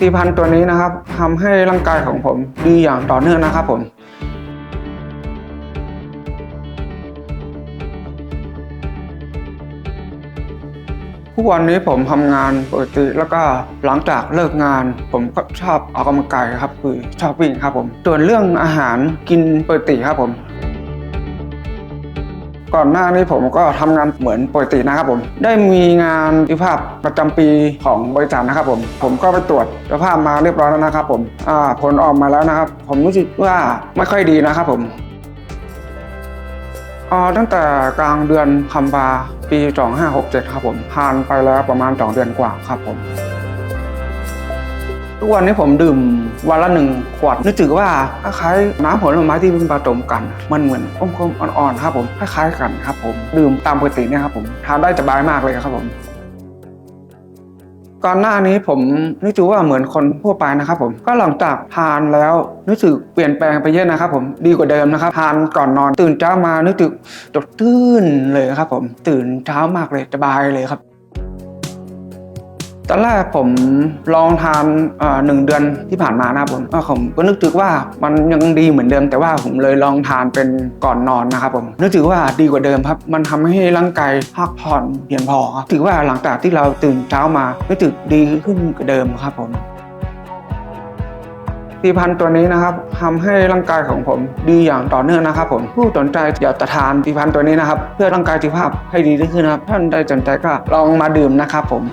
ตีพันตัวนี้นะครับทำให้ร่างกายของผมดีอย่างต่อเนื่องนะครับผมทุกวันนี้ผมทำงานปกติแล้วก็หลังจากเลิกงาน ผมก็ชอบออกกำลังกายครับ คือชอบวิ่งครับผมส่วนเรื่องอาหารกินปกติครับผม ก่อนหน้านี้ผมก็ทำงานเหมือนปกตินะครับผม ได้มีงานสุขภาพประจำปีของบริษัทนะครับผม ผมก็ไปตรวจสภาพมาเรียบร้อยแล้วนะครับผมผลออกมาแล้วนะครับ ผมรู้สึกว่าไม่ค่อยดีนะครับผมตั้งแต่กลางเดือนธันวาปี 2567 ครับผมผ่านไปแล้วประมาณ 2 เดือนกว่าครับผม ทุกวันนี้ผมดื่มวันละหนึ่งขวด นึกถึงว่าคล้ายๆน้ำผลไม้ที่มันผสมกัน มันเหมือนอมๆอ่อนๆครับผมคล้ายๆกันครับผมดื่มตามปกติเนี่ยครับผมทานได้สบายมากเลยครับผมก่อนหน้านี้ผมนึกถึงว่าเหมือนคนทั่วไปนะครับผมก็หลังจากทานแล้วรู้สึกเปลี่ยนแปลงไปเยอะนะครับผมดีกว่าเดิมนะครับทานก่อนนอนตื่นเช้ามานึกถึงสดชื่นเลยครับผมตื่นเช้ามากเลยสบายเลยครับ ตอนแรกผมลองทานหนึ่งเดือนที่ผ่านมานะครับผมผมก็นึกถึงว่ามันยังดีเหมือนเดิม แต่ว่าผมเลยลองทานเป็นก่อนนอนนะครับผมนึกถึงว่าดีกว่าเดิมครับ มันทำให้ร่างกายพักผ่อนเพียงพอครับถือว่าหลังจากที่เราตื่นเช้ามารู้สึกดีขึ้นกว่าเดิมครับผมผลิตภัณฑ์ตัวนี้นะครับทำให้ร่างกายของผมดีอย่างต่อเนื่องนะครับ ผมผู้สนใจอยากจะทานผลิตภัณฑ์ตัวนี้นะครับ เพื่อร่างกายสุขภาพให้ดีขึ้นนะครับท่านใดสนใจก็ลองมาดื่มนะครับผม